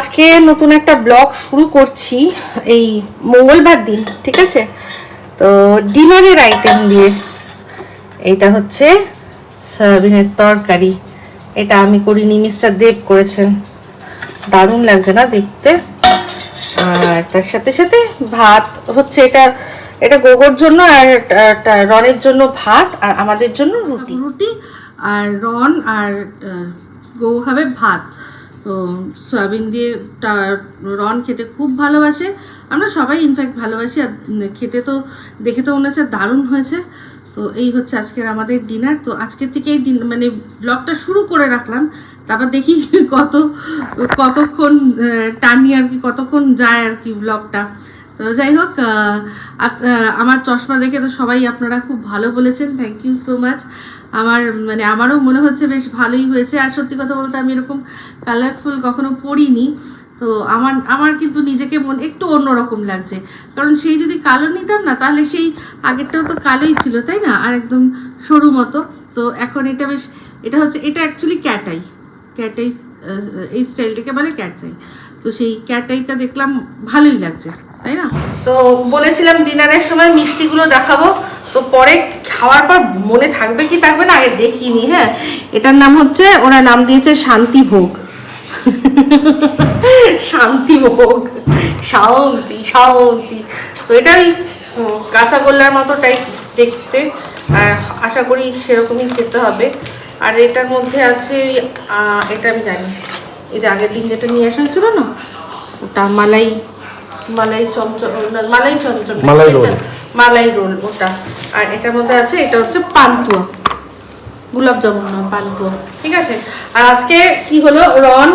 আজকে নতুন একটা ব্লগ শুরু করছি এই মঙ্গলবার দিন, ঠিক আছে? তো ডিনারের আইটেম দিয়ে, এইটা হচ্ছে সয়াবিনের তরকারি। এটা আমি করিনি মিস্টার দেব করেছেন। দারুণ লাগছে না দেখতে? আর তার সাথে সাথে ভাত হচ্ছে এটা এটা গোগোর জন্য আর রনের জন্য ভাত আর আমাদের জন্য রুটি। রুটি আর রন আর গো খাবে ভাত। তো সয়াবিন দিয়ে রন খেতে খুব ভালোবাসে। আমরা সবাই ইনফ্যাক্ট ভালোবাসি, আর খেতে তো, দেখে তো মনে হচ্ছে দারুণ হয়েছে। তো এই হচ্ছে আজকের আমাদের ডিনার তো আজকের থেকেই ডিন- মানে ব্লগটা শুরু করে রাখলাম। তারপর দেখি কত, কতক্ষণ টানি আর কি, কতক্ষণ যায় আর কি ব্লগটা তো যাই হোক আমার চশমা দেখে তো সবাই আপনারা খুব ভালো বলেছেন। থ্যাংক ইউ সো মাচ আমার মানে আমারও মনে হচ্ছে বেশ ভালোই হয়েছে। আর সত্যি কথা বলতে আমি এরকম কালারফুল কখনো পরিনি তো আমার আমার কিন্তু নিজেকে মন একটু অন্যরকম লাগছে। কারণ সেই যদি কালো নিতাম না, তাহলে সেই আগেরটাও তো কালোই ছিল, তাই না? আর একদম সরু মতো। তো এখন এটা বেশ, এটা হচ্ছে, এটা অ্যাকচুয়ালি ক্যাটাই ক্যাটাই এই স্টাইলটাকে বলে ক্যাটাই তো সেই ক্যাটাইটা দেখলাম ভালোই লাগছে, তাই না? তো বলেছিলাম ডিনারের সময় মিষ্টিগুলো দেখাবো। তো পরে খাওয়ার পর মনে থাকবে কি থাকবে না আগে দেখিনি হ্যাঁ। এটার নাম হচ্ছে ওরা নাম দিয়েছে শান্তি ভোগ শান্তি ভোগ শান্তি। শান্তি তো এটা ওই উম, কাঁচা গোল্লার মতো টাইপ দেখতে। আর আশা করি সেরকমই খেতে হবে। আর এটার মধ্যে আছে এটা আমি জানি। এই যে আগের দিন যেটা নিয়ে আসা ছিল না ওটা মালাই মালাই চমচম মালাই চমচম রোল। মালাই রোল ওটা। আর এটার মধ্যে আছে এটা হচ্ছে পান্তুয়া। গোলাপ জামুন না পান্তুয়া। ঠিক আছে? আর আজকে কি হলো? রন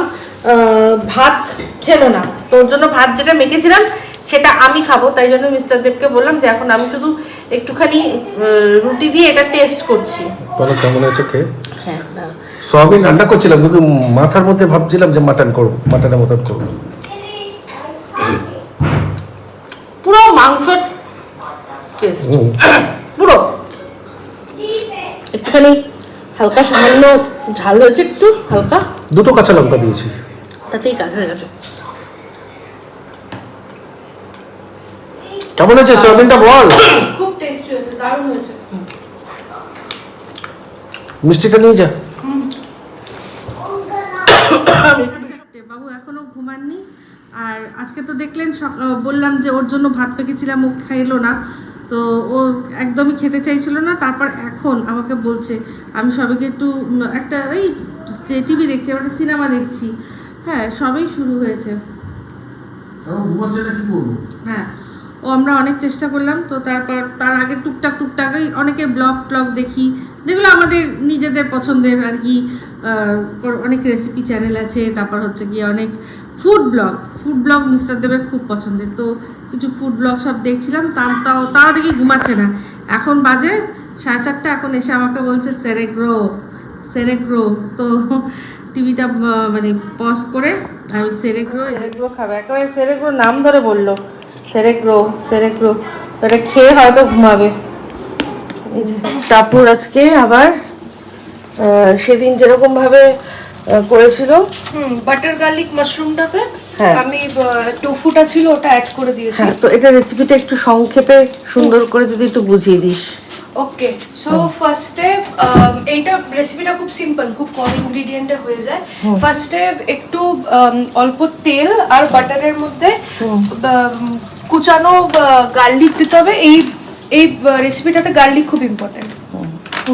ভাত খেলো না। তো ওর জন্য ভাত যেটা মেখেছিলাম সেটা আমি খাব। তাই জন্য মিস্টার দেবকে বললাম যে এখন আমি শুধু একটুখানি রুটি দিয়ে এটা টেস্ট করছি। বলো কেমন হয়েছে কে হ্যাঁ। সোয়াবিন রান্না করছিলাম কিন্তু মাথার মধ্যে ভাবছিলাম যে মাটন করব মাটনের মতন করব। পুরো মাংস টেস্ট একটুখানি হালকা সামান্য ঝাল হয়েছে একটু হালকা। দুটো কাঁচা লঙ্কা দিয়েছি। তাতেই কাজ হয়ে গেছে। কেমন হয়েছে? সোয়াবিনটা বল। খুব টেস্টি হয়েছে দারুণ হয়েছে। মিষ্টিটা নিয়ে যা। বাবু এখনও ঘুমাননি। আর আজকে তো দেখলেন বললাম যে ওর জন্য ভাত পেকেছিলাম ও খাইলো না। তো ও একদমই খেতে চাইছিল না। তারপর এখন আমাকে বলছে আমি সবাইকে একটু একটা ওই টিভি দেখছি একটা সিনেমা দেখছি। হ্যাঁ সবই শুরু হয়েছে। হ্যাঁ ও আমরা অনেক চেষ্টা করলাম। তো তারপর তার আগে টুকটাক টুকটাক ওই অনেকে ব্লগ ট্লগ দেখি যেগুলো আমাদের নিজেদের পছন্দের আর কি। অনেক রেসিপি চ্যানেল আছে তারপর হচ্ছে গিয়ে অনেক food blog food blog mister দেবের খুব পছন্দের। তো কিছু ফুড ব্লগ সব দেখছিলাম তাও তাও দেখি ঘুমাচ্ছে না। এখন বাজে সাড়ে চারটা, এখন এসে আমাকে বলছে সেরেগ্রো সেরেগ্রো তো টিভিটা মানে পজ করে আমি সেরেগ্রো সেরেগ্রো খাবে। একেবারে সেরেগ্রো নাম ধরে বলল। সেরেগ্রো সেরেগ্রো এটা খেয়ে হয়তো ঘুমাবে। তারপর আজকে আবার সেদিন যেরকমভাবে করেছিল। বাটার গার্লিক মাশরুমটাতে। আমি টোফুটা ছিল ওটা অ্যাড করে দিয়েছি। হ্যাঁ তো এটা রেসিপিটা একটু সংক্ষেপে সুন্দর করে যদি একটু বুঝিয়ে দিস। ওকে সো ফার্স্টে এইটা রেসিপিটা খুব সিম্পল খুব কম ইনগ্রিডিয়েন্টে হয়ে যায়। ফার্স্টে একটু um, অল্প তেল আর বাটারের মধ্যে um, কুচানো গার্লিক দিতে হবে। এই এই রেসিপিটাতে গার্লিক খুব ইম্পর্টেন্ট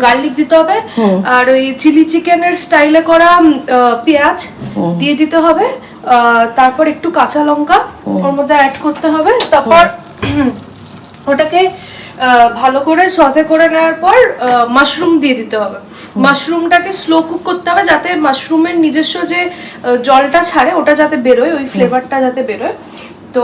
গার্লিক দিতে হবে। আর ওই চিলি চিকেনের স্টাইলে করা পেঁয়াজ দিয়ে দিতে হবে। তারপর একটু কাঁচা লঙ্কা ওর মধ্যে অ্যাড করতে হবে। তারপর ওটাকে আহ, ভালো করে সতে করে নেওয়ার পর মাশরুম দিয়ে দিতে হবে। মাশরুমটাকে স্লো কুক করতে হবে যাতে মাশরুমের নিজস্ব যে জলটা ছাড়ে ওটা যাতে বেরোয় ওই ফ্লেভারটা যাতে বেরোয়। তো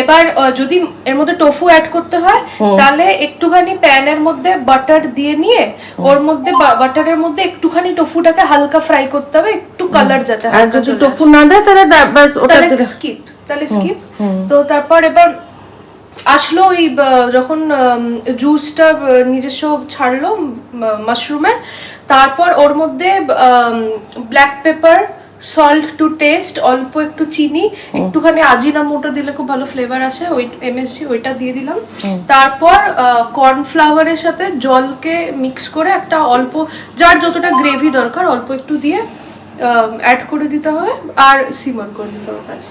এবার যদি এর মধ্যে টোফু অ্যাড করতে হয় তাহলে একটুখানি প্যানের মধ্যে বাটার দিয়ে নিয়ে ওর মধ্যে বাটারের মধ্যে একটুখানি টোফুটাকে হালকা ফ্রাই করতে হবে একটু কালার যাতে আর যদি টোফু না দেয় তাহলে ব্যাস ওটা স্কিপ তাহলে স্কিপ তো তারপর এবার আসলো ওই যখন জুসটা নিজস্ব ছাড়লো মাশরুমের তারপর ওর মধ্যে black pepper salt to taste অল্প একটু চিনি একটুখানি আজিনা মোটো দিলে খুব ভালো ফ্লেভার আসে ওই এমএসজি ওইটা দিয়ে দিলাম। তারপর কর্নফ্লাওয়ারের সাথে জলকে মিক্স করে একটা অল্প যার যতটা গ্রেভি দরকার অল্প একটু দিয়ে অ্যাড করে দিতে হবে আর সিমার করে দিতে হবে ব্যাস।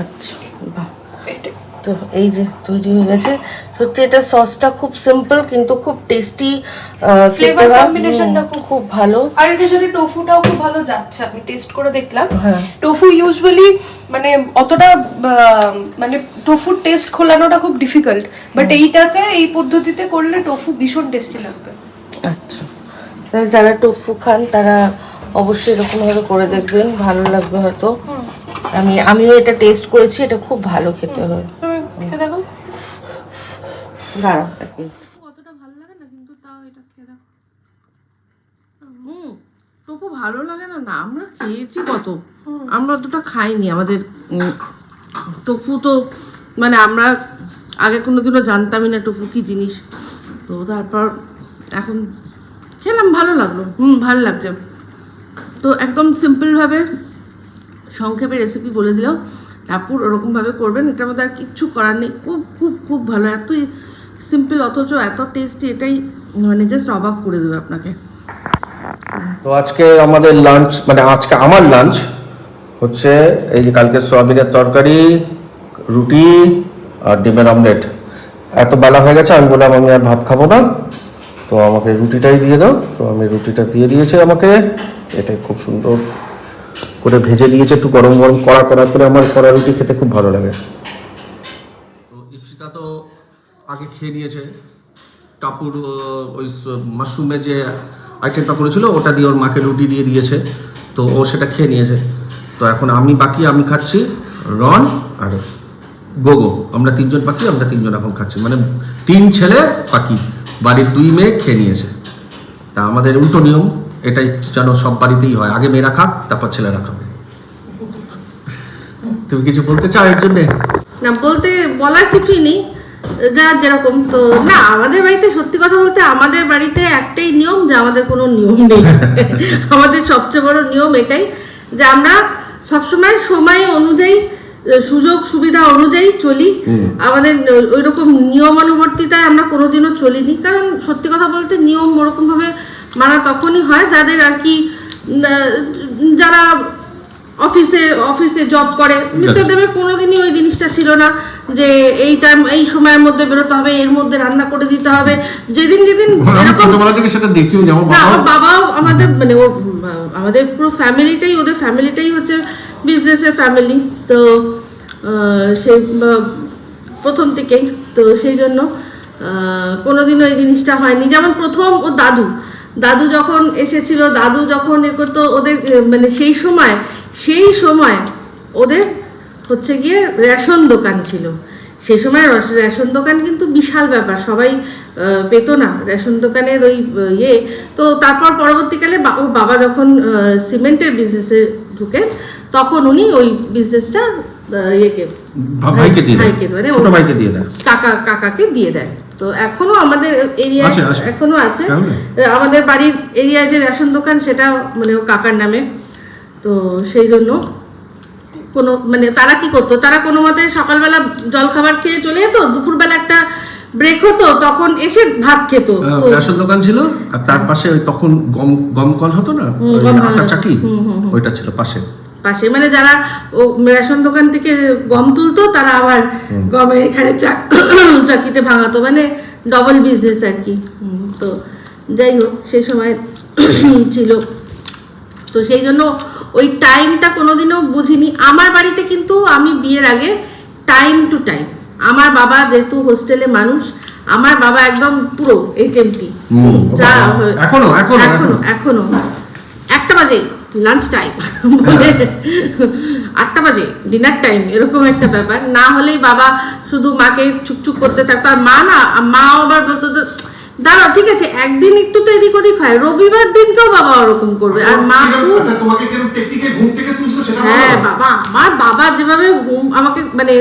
আচ্ছা বাহ। এটাই। তো এই যে তৈরি হয়ে গেছে। সত্যি এটা সসটা খুব সিম্পল কিন্তু খুব টেস্টি খেতে Flavor হয়। combination টা হুম, খুব- খুব ভালো। আর এটার সাথে টোফুটাও খুব ভালো যাচ্ছে আমি টেস্ট করে দেখলাম। হ্যাঁ। টোফু ইউজুয়ালি মানে অতটা মানে টোফুর টেস্ট খোলানোটা খুব ডিফিকাল্ট বাট এইটাতে এই পদ্ধতিতে করলে টোফু ভীষণ টেস্টি লাগবে। আচ্ছা। যারা টোফু খান তারা অবশ্যই এরকম ভাবে করে দেখবেন ভালো লাগবে হয়তো। আমি আমিও এটা টেস্ট করেছি এটা খুব ভালো খেতে হয়। দাঁড়াও এক মিনিট। কতটা ভালো লাগে না কিন্তু তাও এটা খেয়ে দেখো। হুম। তবু ভালো লাগে না না আমরা খেয়েছি কত। আমরা অতটা খাইনি আমাদের টফু তো মানে আমরা আগে কোনোদিনও জানতামই না টফু কি জিনিস। তো তারপর এখন খেলাম ভালো লাগল হুম ভালো লাগছে। তো একদম সিম্পলভাবে সংক্ষেপে রেসিপি বলে দিলাম। টাপুর ওরকমভাবে করবেন এটার মধ্যে আর কিচ্ছু করার নেই খুব খুব খুব ভালো এতই সিম্পল অথচ এত টেস্টি এটাই মানে জাস্ট অবাক করে দেবে আপনাকে। তো আজকে আমাদের লাঞ্চ মানে আজকে আমার লাঞ্চ হচ্ছে এই যে কালকে সয়াবিনের তরকারি, রুটি আর ডিমের অমলেট এত বেলা হয়ে গেছে, আমি বললাম আমি আর ভাত খাব না। তো আমাকে রুটিটাই দিয়ে দাও। তো আমি রুটিটা দিয়ে দিয়েছে আমাকে। এটা খুব সুন্দর করে ভেজে দিয়েছে একটু গরম গরম কড়া কড়া করে। আমার কড়া রুটি খেতে খুব ভালো লাগে তো ইপসিতা তো আগে খেয়ে নিয়েছে। টাপুর ওই মাশরুমের যে আইটেমটা করেছিল, ওটা দিয়ে ওর মাকে রুটি দিয়ে দিয়েছে। তো ও সেটা খেয়ে নিয়েছে। তো এখন আমি বাকি, আমি খাচ্ছি রন আর গোগো। আমরা তিনজন বাকি, আমরা তিনজন এখন খাচ্ছি। মানে তিন ছেলে বাকি। বাড়ির দুই মেয়ে খেয়ে নিয়েছে। তা আমাদের উল্টো নিয়ম, এটাই যেন সব বাড়িতেই হয়। আগে মেয়েরা খাক, তারপর ছেলেরা খাবে। তুমি কিছু বলতে চাও এর জন্যে? না, বলতে বলার কিছুই নেই। যা যেরকম তো না আমাদের বাড়িতে সত্যি কথা বলতে আমাদের বাড়িতে একটাই নিয়ম যে আমাদের কোনো নিয়ম নেই। আমাদের সবচেয়ে বড় নিয়ম এটাই যে আমরা সবসময় সময় অনুযায়ী সুযোগ সুবিধা অনুযায়ী চলি। আমাদের ওই রকম নিয়মানুবর্তিতায় আমরা কোনোদিনও চলিনি। কারণ সত্যি কথা বলতে নিয়ম ওরকমভাবে মানা তখনই হয় যাদের আর কি যারা অফিসে অফিসে জব করে। মিস্টার দেবের কোনোদিনই ওই জিনিসটা ছিল না যে এই টাইম এই সময়ের মধ্যে বেরোতে হবে এর মধ্যে রান্না করে দিতে হবে। যেদিন যেদিন আমি এরকম ছোটবেলা থেকে সেটা দেখিও আমার না বাবা আমার বাবাও আমাদের মানে ও আমাদের পুরো ফ্যামিলিটাই ওদের ফ্যামিলিটাই হচ্ছে বিজনেসের ফ্যামিলি তো সেই প্রথম থেকেই। তো সেই জন্য আহ, কোনোদিনও এই জিনিসটা হয়নি। যেমন প্রথম ও দাদু। দাদু যখন এসেছিল দাদু যখন এ করতো ওদের মানে সেই সময় সেই সময় ওদের হচ্ছে গিয়ে রেশন দোকান ছিল সেই সময় রেশন দোকান কিন্তু বিশাল ব্যাপার সবাই পেতো না রেশন দোকানের ওই ইয়ে তো তারপর পরবর্তীকালে ওর বাবা যখন সিমেন্টের বিজনেসে ঢুকে তখন উনি ওই বিজনেসটা ইয়েকে ভাইকে দিয়ে দেয়। ভাইকে মানে ভাইকে দিয়ে দেয়। কাকা কাকাকে দিয়ে দেয় তো এখনও আমাদের এরিয়ায় আছে। এখনও আছে। আমাদের বাড়ির এরিয়ায় যে রেশন দোকান সেটা মানে ও কাকার নামে। তো সেই জন্য কোনো মানে তারা কি করতো? তারা কোনো মতে সকালবেলা জল খাবার খেয়ে চলে যেত দুপুরবেলা একটা ব্রেক হতো তখন এসে ভাত খেত। রেশন দোকান ছিল আর তার পাশে ওই তখন গম গম কল হতো না? আটা। চাকি? ওইটা ছিল পাশে। পাশে। মানে যারা ও রেশন দোকান থেকে গম তুলতো তারা আবার গমে এখানে চা- চাকিতে ভাঙাতো। মানে ডবল বিজনেস আর কি। তো যাই হোক সেই সময় ছিল। তো সেই জন্য ওই টাইমটা কোনোদিনও বুঝিনি। আমার বাড়িতে কিন্তু আমি বিয়ের আগে টাইম টু টাইম আমার বাবা যেহেতু হোস্টেলে মানুষ আমার বাবা একদম পুরো এইচএমটি যা এখনও, এখনও, এখনও। এখনও। একটা বাজে। লাঞ্চ টাইম আটটা বাজে ডিনার টাইম এরকম একটা ব্যাপার। না হলেই বাবা শুধু মাকে চুপচুপ করতে থাকতো। আর মা না, মা আবার বলতো দাঁড়াও ঠিক আছে একদিন একটু তো এদিক ওদিক হয় রবিবার দিনকেও বাবা ওরকম করবে আর মা আচ্ছা তোমাকে কেন টেকনিকে ঘুম থেকে তুলতো সেটা হ্যাঁ বাবা আমার বাবা যেভাবে ঘুম আমাকে মানে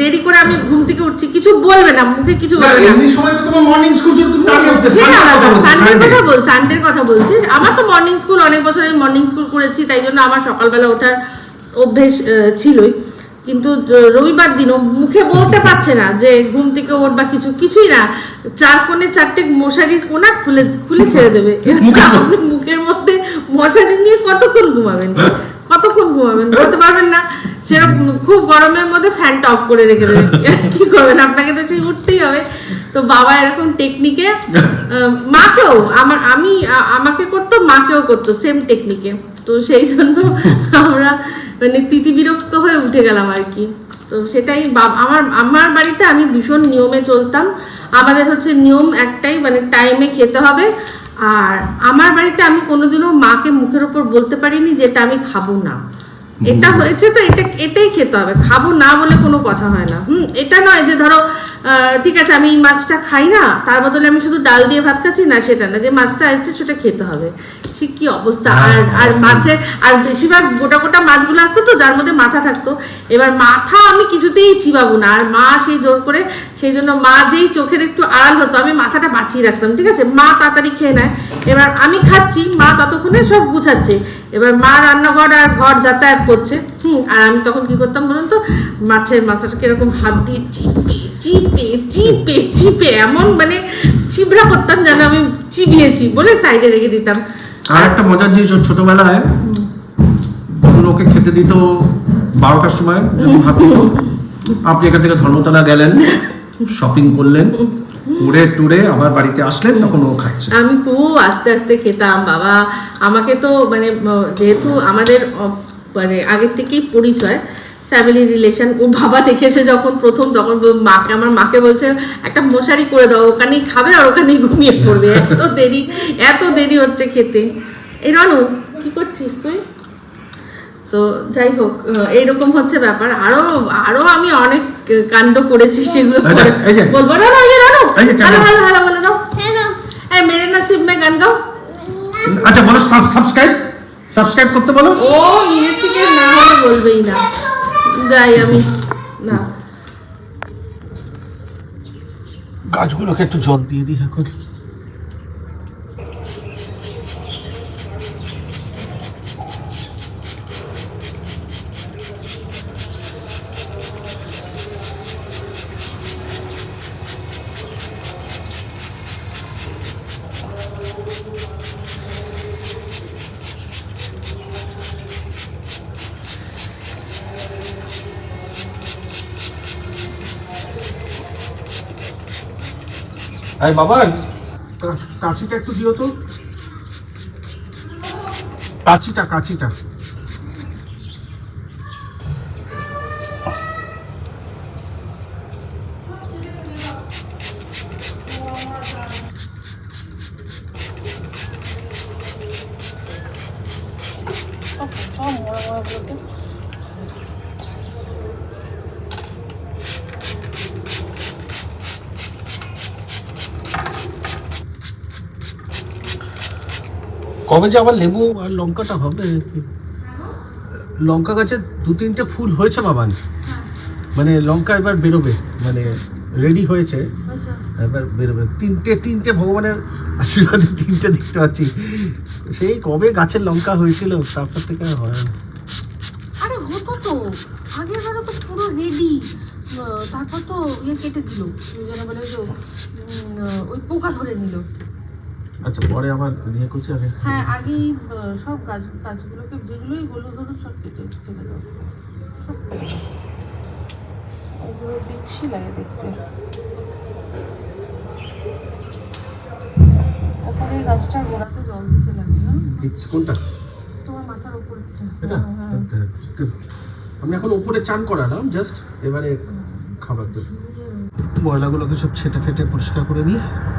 দেরি করে আমি ঘুম থেকে উঠছি কিছু বলবে না মুখে কিছু বলবে না। এমনি সময় তো তোমার মর্নিং স্কুল তুমি আগে উঠতে সানডের কথা বল সানডের কথা বলছিস। আমার তো মর্নিং স্কুল অনেক বছর আমি মর্নিং স্কুল করেছি তাই জন্য আমার সকালবেলা ওঠার অভ্যেস ছিলই। কিন্তু রবিবার দিন ও মুখে বলতে পারছে না যে ঘুম থেকে ওর বা কিছু কিছুই না। চার কোণে চারটে মশারির কোনা খুলে খুলে ছেড়ে দেবে। আপনি মুখের মধ্যে মশারি নিয়ে কতক্ষণ ঘুমাবেন? কতক্ষণ ঘুমাবেন? বলতে পারবেন না। সেরকম খুব গরমের মধ্যে ফ্যানটা অফ করে রেখে দেবেন কি করবেন? আপনাকে তো সেই উঠতেই হবে। তো বাবা এরকম টেকনিকে মাকেও আমার আমি আমাকে করতো মাকেও করতো সেম টেকনিকে তো সেই জন্য আমরা মানে তিতি বিরক্ত হয়ে উঠে গেলাম আর কি। তো সেটাই আমার আমার বাড়িতে আমি ভীষণ নিয়মে চলতাম। আমাদের হচ্ছে নিয়ম একটাই মানে টাইমে খেতে হবে। আর আমার বাড়িতে আমি কোনোদিনও মাকে মুখের ওপর বলতে পারিনি যেটা আমি খাব না। এটা হয়েছে তো এটা এটাই খেতে হবে। খাব না বলে কোনো কথা হয় না। হুম এটা নয় যে ধরো ঠিক আছে আমি এই মাছটা খাই না তার বদলে আমি শুধু ডাল দিয়ে ভাত খাচ্ছি না সেটা না। যে মাছটা আসছে সেটা খেতে হবে। সে কি অবস্থা? আর আর মাছের আর বেশিরভাগ গোটা গোটা মাছগুলো আসতো তো যার মধ্যে মাথা থাকতো। এবার মাথা আমি কিছুতেই চিবাবো না। আর মা সেই জোর করে সেই জন্য মা যেই চোখের একটু আড়াল হতো আমি মাথাটা বাঁচিয়ে রাখতাম ঠিক আছে? মা তাড়াতাড়ি খেয়ে নেয়। এবার আমি খাচ্ছি মা ততক্ষণে সব গুছাচ্ছে। এবার মা রান্নাঘর আর ঘর যাতায়াত করছে। হুম আর আমি তখন কি করতাম বলুন তো মাছের মাছটাকে এরকম হাত দিয়ে চিপে চিপে চিপে চিপে এমন মানে চিবড়া করতাম যেন আমি চিবিয়েছি বলে সাইডে রেখে দিতাম। আর একটা মজার জিনিস ছোটবেলায় ওকে খেতে দিত বারোটার সময় যখন ভাত দিত। আপনি এখান থেকে ধর্মতলা গেলেন শপিং করলেন করে টুরে আবার বাড়িতে আসলেন তখন ও খাচ্ছে। আমি খুব আস্তে আস্তে খেতাম বাবা। আমাকে তো মানে যেহেতু আমাদের মানে আগের থেকেই পরিচয় ফ্যামিলি রিলেশন ও বাবা দেখেছে যখন প্রথম তখন মাকে আমার মাকে বলছে একটা মশারি করে দাও ওখানেই খাবে আর ওখানেই ঘুমিয়ে পড়বে। এত দেরি এত দেরি হচ্ছে খেতে। এই রনু কি করছিস তুই? তো যাই হোক এইরকম হচ্ছে ব্যাপার। আরও আরও আমি অনেক কাণ্ড করেছি সেগুলো। বলব না এই রানু কেন? হ্যালো হ্যালো হ্যালো বলে দাও। এই মেরে নাসিব মে গান গাও। আচ্ছা বলো সাবস্ক্রাইব সাবস্ক্রাইব করতে বলো। ও নিজে থেকে না হলে বলবেই না। যাই আমি না। গাছগুলোকে একটু জল দিয়ে দিই এখন। আই বাবান। কাঁচিটা একটু দিও তো। কাঁচিটা কাঁচিটা। কবে যে আবার লেবু আর লঙ্কাটা হবে? কি লঙ্কা গাছে দু তিনটে ফুল হয়েছে বাবান। মানে লঙ্কা এবার বেরোবে মানে রেডি হয়েছে। এবার বেরোবে। তিনটে তিনটে ভগবানের আশীর্বাদে তিনটে দেখতে পাচ্ছি। সেই কবে গাছের লঙ্কা হয়েছিল তারপর থেকে আর হয় না। আরে হতো তো। আগের বারে তো পুরো রেডি তারপর তো ইয়ে কেটে দিল। যেন বলে ওই পোকা ধরে নিল। আচ্ছা পরে আবার ইয়ে করছি আগে হ্যাঁ আগেই সব গাছ গাছগুলোকে যেগুলোই হলুদ হলুদ সব কেটে ফেলে দাও ওগুলো বিচ্ছি লাগে দেখতে। ওখানে গাছটার গোড়াতে জল দিতে লাগে না দিচ্ছি কোনটা? তোমার মাথার উপর এটা? আমি এখন উপরে চান করালাম জাস্ট এবারে খাবার দেবো। ময়লাগুলোকে সব ছেটে ফেটে পরিষ্কার করে দিই। তারপরে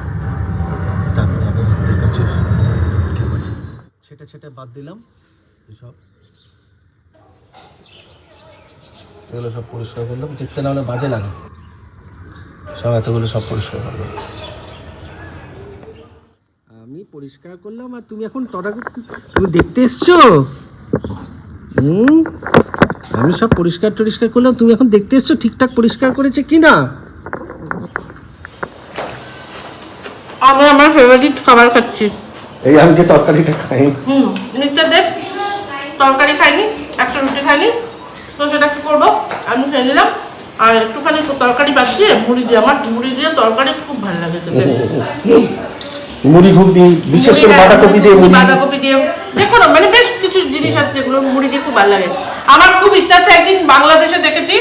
একেবারে ছেটে ছেটে বাদ দিলাম। এসব। এগুলো সব পরিষ্কার করলাম। দেখতে না হলে বাজে লাগে। সব এতগুলো সব পরিষ্কার করলাম। আমি পরিষ্কার করলাম আর তুমি এখন তদারক তুমি দেখতে এসছো? হুম? আমি সব পরিষ্কার টরিষ্কার করলাম। তুমি এখন দেখতে এসছো? ঠিকঠাক পরিষ্কার করেছে কি না আমি আমার ফেভারিট খাবার খাচ্ছি। এই আমি যে তরকারিটা খাই। হুম মিস্টার দেব তরকারি খাইনি একটা রুটি খাইনি। তো সেটা কি করব? আমি খেয়ে নিলাম। আর একটুখানি তরকারি বাঁচিয়ে মুড়ি দিয়ে আমার মুড়ি দিয়ে তরকারি খুব ভালো লাগে খেতে। মুড়ি ঘুগনি বিশেষ করে বাঁধাকপি দিয়ে মুড়ি। বাঁধাকপি দিয়ে যে কোনো মানে বেশ কিছু জিনিস আছে যেগুলো মুড়ি দিয়ে খুব ভালো লাগে। আমার খুব ইচ্ছা আছে একদিন বাংলাদেশে দেখেছি।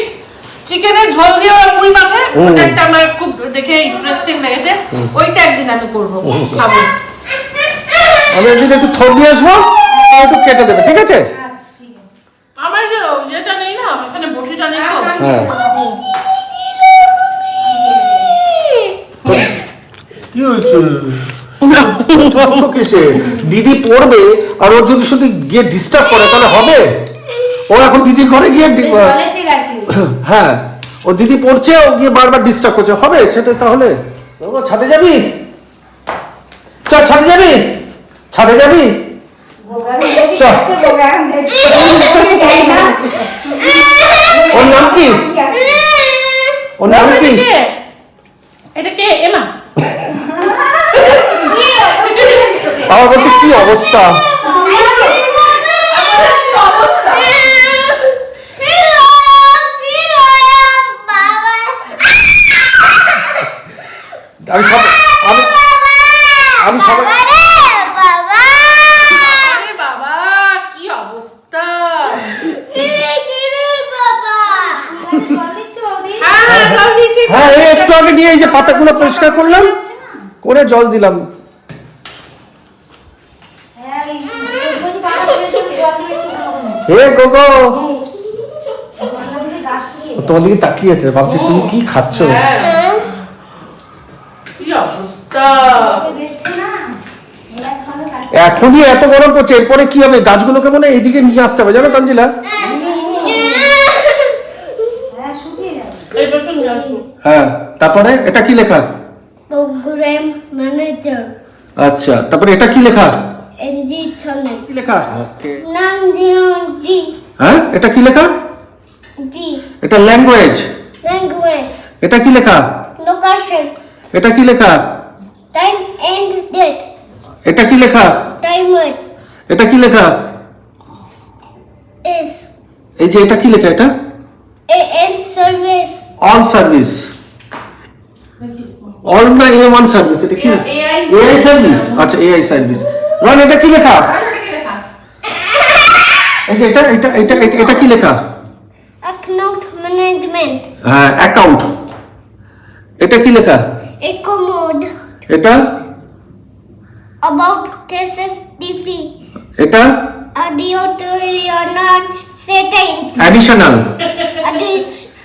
চিকেনের ঝোল দিয়ে ওরা মুড়ি মাখে ওটা একটা আমার খুব দেখে ইন্টারেস্টিং লেগেছে। ওইটা একদিন আমি করব খাব। আমি একদিন একটু থর দিয়ে আসব একটু কেটে দেবে ঠিক আছে? আমার যেটা নেই না এখানে বটিটা নেই তো। হ্যাঁ। কি হয়েছে? কিসে? দিদি পড়বে আর ও যদি শুধু গিয়ে ডিস্টার্ব করে তাহলে হবে? ও এখন দিদি ঘরে গিয়ে চলে এসে গেছে। হ্যাঁ ও দিদি পড়ছে ও গিয়ে বারবার ডিস্টার্ব করছে। হবে সেটা তাহলে? ও ছাদে যাবি? চ ছাদে যাবি? ছাদে যাবি? ওর নাম কি? ওর নাম কি? এটা কে? এমা। আমার বলছে কি অবস্থা আমি সব আমি আমি সবাই আরে বাবা কি অবস্থা হ্যাঁ হ্যাঁ জল দিয়েছি হ্যাঁ এই একটু আগে দিয়ে এই যে পাতাগুলো পরিষ্কার করলাম করে জল দিলাম। হে গোগো! তোমার দিকে তাকিয়ে আছে ভাবছি তুমি কি খাচ্ছ? এখনই এত গরম পড়ছে এরপরে কি হবে? গাছগুলোকে মনে এইদিকে নিয়ে আসতে হবে জানো তানজিলা? আসব হ্যাঁ। তারপরে এটা কি লেখা? Program Manager. আচ্ছা তারপরে এটা কি লেখা? Channel. কি লেখা? ওকে নাম G. হ্যাঁ এটা কি লেখা? G. এটা ল্যাঙ্গুয়েজ Language. এটা কি লেখা? Location. এটা কি লেখা? Time and Date. এটা কি লেখা? Timer. এটা কি লেখা? Is এই যে এটা কি লেখা এটা? AN Service. All service all না এ ওয়ান সার্ভিস এটা কি? এআই সার্ভিস আচ্ছা এআই সার্ভিস রন এটা কি লেখা? এই যে এটা এটা এটা এটা- এটা কি লেখা? Account Management. হ্যাঁ অ্যাকাউন্ট এটা কি লেখা? Eco Mode. এটা? About Cases TV এটা? Audio to Settings additional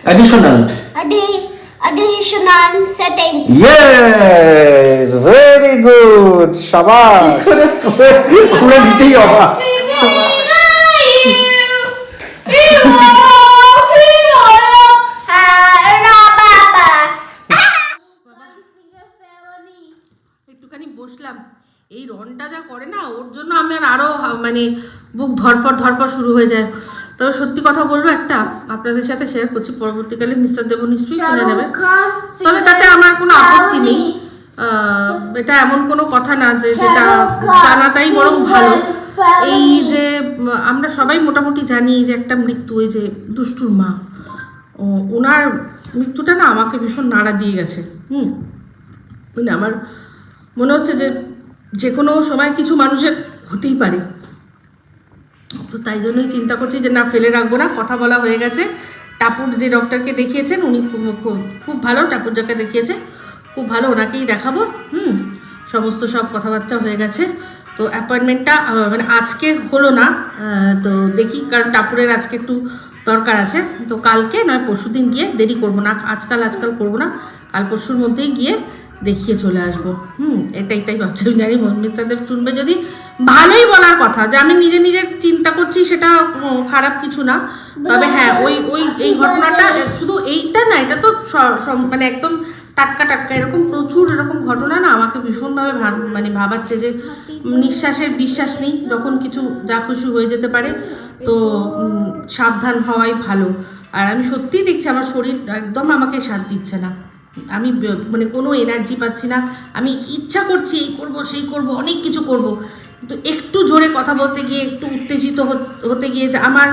additional Additional Settings. শাবাশ পুরো নিচেই অবাক। একটুখানি বসলাম। এই রনটা যা করে না ওর জন্য আমি আরও মানে বুক ধরপর ধরপর শুরু হয়ে যায়। তবে সত্যি কথা বলব একটা আপনাদের সাথে শেয়ার করছি পরবর্তীকালে মিস্টার দেব নিশ্চয়ই শুনে নেবে। তবে তাতে আমার কোনো আপত্তি নেই। এটা এমন কোনো কথা না যে যেটা জানাটাই বরং ভালো। এই যে আমরা সবাই মোটামুটি জানি যে একটা মৃত্যু এই যে দুষ্টুর মা। ও, ওনার মৃত্যুটা না আমাকে ভীষণ নাড়া দিয়ে গেছে। হুম। মানে আমার মনে হচ্ছে যে যে কোনো সময় কিছু মানুষের হতেই পারে। তো তাই জন্যই চিন্তা করছি যে না, ফেলে রাখব না। কথা বলা হয়ে গেছে। টাপুর যে ডক্টরকে দেখিয়েছেন, উনি খুব খুব ভালো, টাপুর যাকে দেখিয়েছে, খুব ভালো, ওনাকেই দেখাবো। হুম, সমস্ত সব কথাবার্তা হয়ে গেছে। তো অ্যাপয়েন্টমেন্টটা মানে আজকে হলো না তো দেখি, কারণ টাপুরের আজকে একটু দরকার আছে। তো কালকে নয়, পরশু দিন গিয়ে দেরি করব না, আজকাল আজকাল করব না। কাল পরশুর মধ্যেই গিয়ে দেখিয়ে চলে আসব। হুম, এটাই তাই ভাবছি। জানি মিস্টার দেব শুনবে যদি ভালোই বলার কথা যে আমি নিজে নিজে চিন্তা করছি সেটা খারাপ কিছু না। তবে হ্যাঁ ওই ওই এই ঘটনাটা শুধু এইটা না এটা তো মানে একদম টাটকা টাটকা এরকম প্রচুর এরকম ঘটনা না আমাকে ভীষণভাবে মানে ভাবাচ্ছে যে নিঃশ্বাসের বিশ্বাস নেই যখন কিছু যা খুশি হয়ে যেতে পারে তো সাবধান হওয়াই ভালো। আর আমি সত্যিই দেখছি আমার শরীর একদম আমাকে সাথ দিচ্ছে না। আমি মানে কোনো এনার্জি পাচ্ছি না আমি ইচ্ছা করছি এই করব সেই করব অনেক কিছু করব কিন্তু একটু জোরে কথা বলতে গিয়ে, একটু উত্তেজিত হত- গিয়ে যে আমার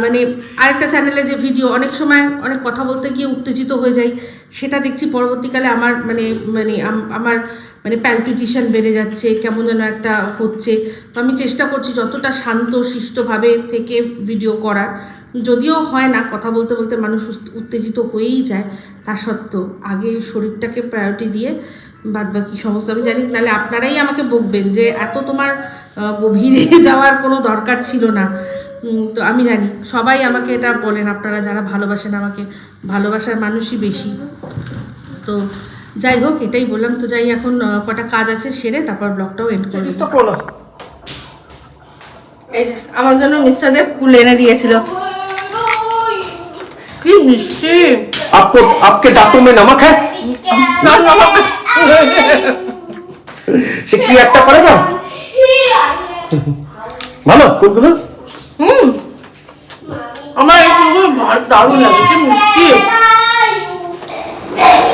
মানে আরেকটা চ্যানেলে যে ভিডিও অনেক সময় অনেক কথা বলতে গিয়ে উত্তেজিত হয়ে যাই, সেটা দেখছি পরবর্তীকালে আমার মানে মানে আমার মানে প্যালপিটিশন বেড়ে যাচ্ছে, কেমন যেন একটা হচ্ছে। তো আমি চেষ্টা করছি যতটা শান্ত, শিষ্টভাবে থেকে ভিডিও করার। যদিও হয় না, কথা বলতে বলতে মানুষ উত্তেজিত হয়েই যায়, তা সত্ত্বেও আগে শরীরটাকে প্রায়োরিটি দিয়ে বাদ বাকি সমস্ত আমি জানি নাহলে আপনারাই আমাকে বকবেন যে এত তোমার গভীরে যাওয়ার কোনো দরকার ছিল না। তো আমি জানি সবাই আমাকে এটা বলেন আপনারা যারা ভালোবাসেন আমাকে ভালোবাসার মানুষই বেশি। তো যাই হোক এটাই বললাম। তো যাই এখন কটা কাজ আছে সেরে তারপর ব্লগটাও এন্ড করে এই যে আমার জন্য মিস্টার দেব কুল এনে দিয়েছিল। কি মিষ্টি! आपको आपके दांतों में नमक है না, নমক আছে। সে কি একটা করে না ভালো কোনগুলো হুম আমার এই কুলগুলো ভালো- দারুণ লাগে কি মিষ্টি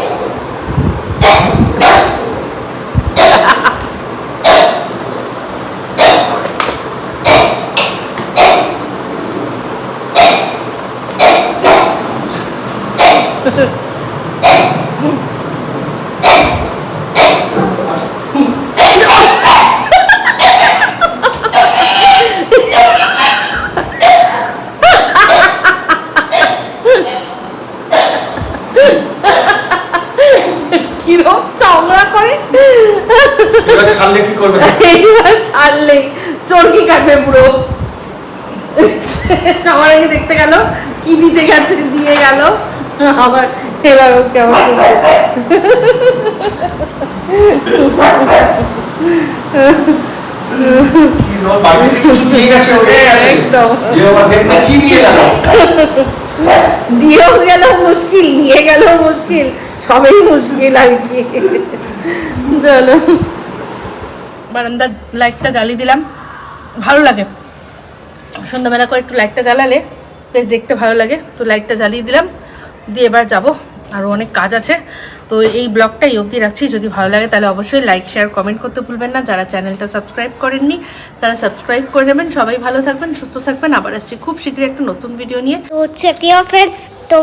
দিয়েও গেল মুশকিল নিয়ে গেল মুশকিল সবই মুশকিল আর কি চলো বারান্দার লাইটটা জ্বালিয়ে দিলাম। ভালো লাগে। সন্ধ্যাবেলা করে একটু লাইটটা জ্বালালে বেশ দেখতে ভালো লাগে। তো লাইটটা জ্বালিয়ে দিলাম। দিয়ে এবার যাব। আরও অনেক কাজ আছে। তো এই ব্লগটাই অবধি রাখছি। যদি ভালো লাগে তাহলে অবশ্যই লাইক শেয়ার কমেন্ট করতে ভুলবেন না। যারা চ্যানেলটা সাবস্ক্রাইব করেননি, তারা সাবস্ক্রাইব করে নেবেন। সবাই ভালো থাকবেন, সুস্থ থাকবেন। আবার আসছি খুব শীঘ্রই একটা নতুন ভিডিও নিয়ে। तो